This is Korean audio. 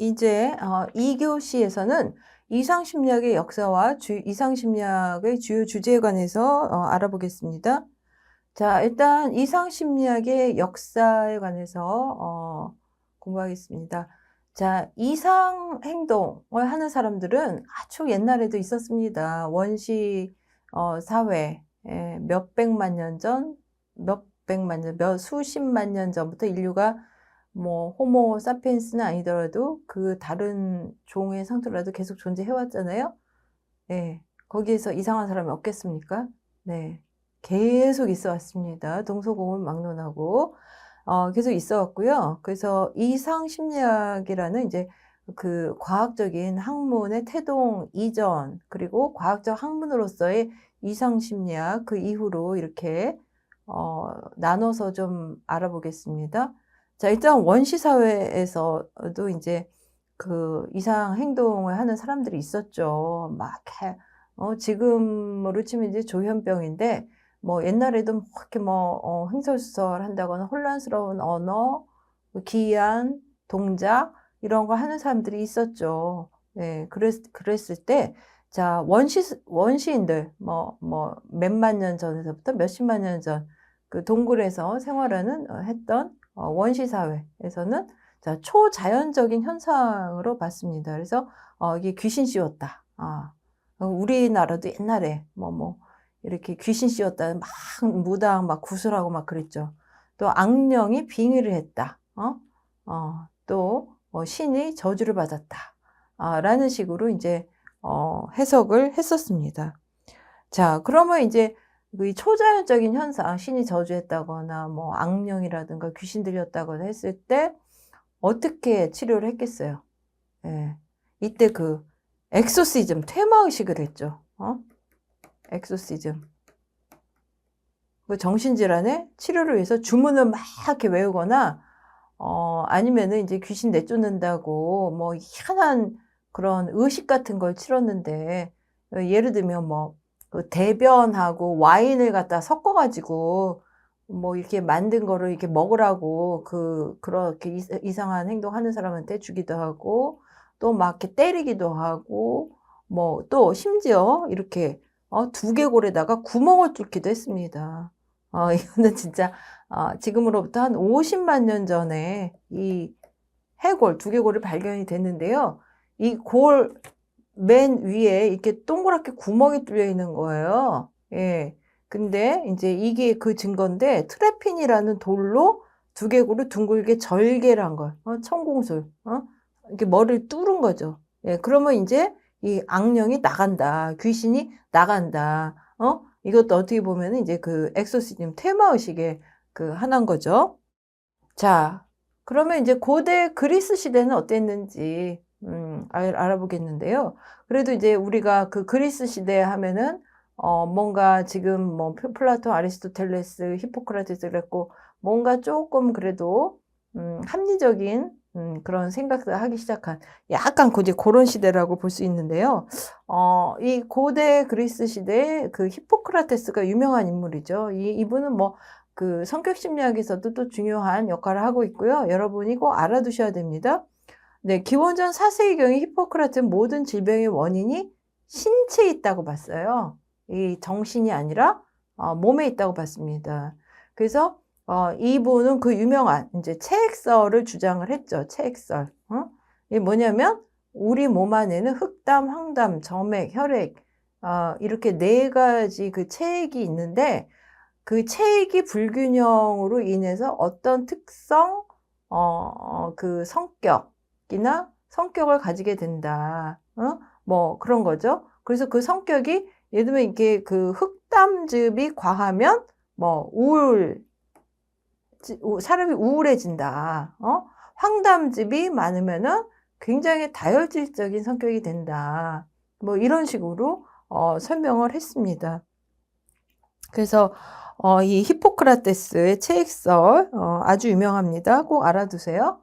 이제 어, 2교시에서는 이상심리학의 역사와 주, 이상심리학의 주요 주제에 관해서 어, 알아보겠습니다. 자, 일단 이상심리학의 역사에 관해서 어, 공부하겠습니다. 자, 이상 행동을 하는 사람들은 아주 옛날에도 있었습니다. 원시 어, 사회 에, 몇백만 년 전, 몇백만 년, 몇 수십만 년 전부터 인류가 뭐 호모 사피엔스는 아니더라도 그 다른 종의 상태라도 계속 존재해 왔잖아요. 네. 거기에서 이상한 사람이 없겠습니까? 네. 계속 있어 왔습니다. 동서고을 막론하고 어, 계속 있어 왔고요. 그래서 이상 심리학이라는 이제 그 과학적인 학문의 태동 이전 그리고 과학적 학문으로서의 이상 심리학 그 이후로 이렇게 어, 나눠서 좀 알아보겠습니다. 자, 일단 원시 사회에서도 이제 그 이상 행동을 하는 사람들이 있었죠. 막 해, 어, 지금으로 치면 이제 조현병인데 뭐 옛날에도 뭐 이렇게 뭐 어, 횡설수설 한다거나 혼란스러운 언어, 뭐 기이한 동작 이런 걸 하는 사람들이 있었죠. 네, 그랬, 그랬을 때, 자, 원시, 원시인들, 뭐, 뭐, 몇만 년 전에서부터 몇십만 년 전, 그 동굴에서 생활하는, 어, 했던 어, 원시 사회에서는 자, 초자연적인 현상으로 봤습니다. 그래서 어, 이게 귀신 씌웠다. 아, 우리나라도 옛날에 뭐뭐 이렇게 귀신 씌웠다 막 무당 막 구슬하고 막 그랬죠. 또 악령이 빙의를 했다. 어? 어, 또 어, 신이 저주를 받았다. 아, 라는 식으로 이제 어, 해석을 했었습니다. 자, 그러면 이제 그 초자연적인 현상, 신이 저주했다거나 뭐 악령이라든가 귀신 들렸다거나 했을 때 어떻게 치료를 했겠어요? 예. 이때 그 엑소시즘, 퇴마의식을 했죠. 어? 엑소시즘. 그 정신질환의 치료를 위해서 주문을 막 이렇게 외우거나, 어, 아니면은 이제 귀신 내쫓는다고 뭐 희한한 그런 의식 같은 걸 치렀는데, 예를 들면 뭐, 그 대변하고 와인을 갖다 섞어가지고 뭐 이렇게 만든 거를 이렇게 먹으라고 그 그렇게 이상한 행동하는 사람한테 주기도 하고 또 막 이렇게 때리기도 하고 뭐 또 심지어 이렇게 어, 두개골에다가 구멍을 뚫기도 했습니다. 어, 이거는 진짜 어, 지금으로부터 한 50만 년 전에 이 해골 두개골이 발견이 됐는데요. 이 골 맨 위에 이렇게 동그랗게 구멍이 뚫려 있는 거예요. 예. 근데 이제 이게 그 증거인데 트래핀이라는 돌로 두개골을 둥글게 절개를 한 걸. 어, 천공술. 어? 이렇게 머리를 뚫은 거죠. 예. 그러면 이제 이 악령이 나간다. 귀신이 나간다. 어? 이것도 어떻게 보면 이제 그 엑소시즘 테마 의식의 그 하나인 거죠. 자, 그러면 이제 고대 그리스 시대는 어땠는지 음, 알아보겠는데요. 그래도 이제 우리가 그 그리스 시대 하면은 어, 뭔가 지금 뭐 플라톤, 아리스토텔레스, 히포크라테스 그랬고 뭔가 조금 그래도 음, 합리적인 음, 그런 생각을 하기 시작한 약간 이제 그런 시대라고 볼 수 있는데요. 어, 이 고대 그리스 시대에 그 히포크라테스가 유명한 인물이죠. 이, 이분은 뭐그 성격 심리학에서도 또 중요한 역할을 하고 있고요. 여러분이 꼭 알아두셔야 됩니다. 네, 기원전 4세기경에 히포크라트는 모든 질병의 원인이 신체에 있다고 봤어요. 이 정신이 아니라 어, 몸에 있다고 봤습니다. 그래서 어, 이분은 그 유명한 이제 체액설을 주장을 했죠. 체액설. 어? 이게 뭐냐면 우리 몸 안에는 흑담, 황담, 점액, 혈액 어, 이렇게 네 가지 그 체액이 있는데 그 체액이 불균형으로 인해서 어떤 특성, 어, 어그 성격 이나 성격을 가지게 된다. 어? 뭐 그런 거죠. 그래서 그 성격이 예를 들면 이게 그 흑담즙이 과하면 뭐 우울 사람이 우울해진다. 어? 황담즙이 많으면은 굉장히 다혈질적인 성격이 된다. 뭐 이런 식으로 어, 설명을 했습니다. 그래서 어, 이 히포크라테스의 체액설 어, 아주 유명합니다. 꼭 알아두세요.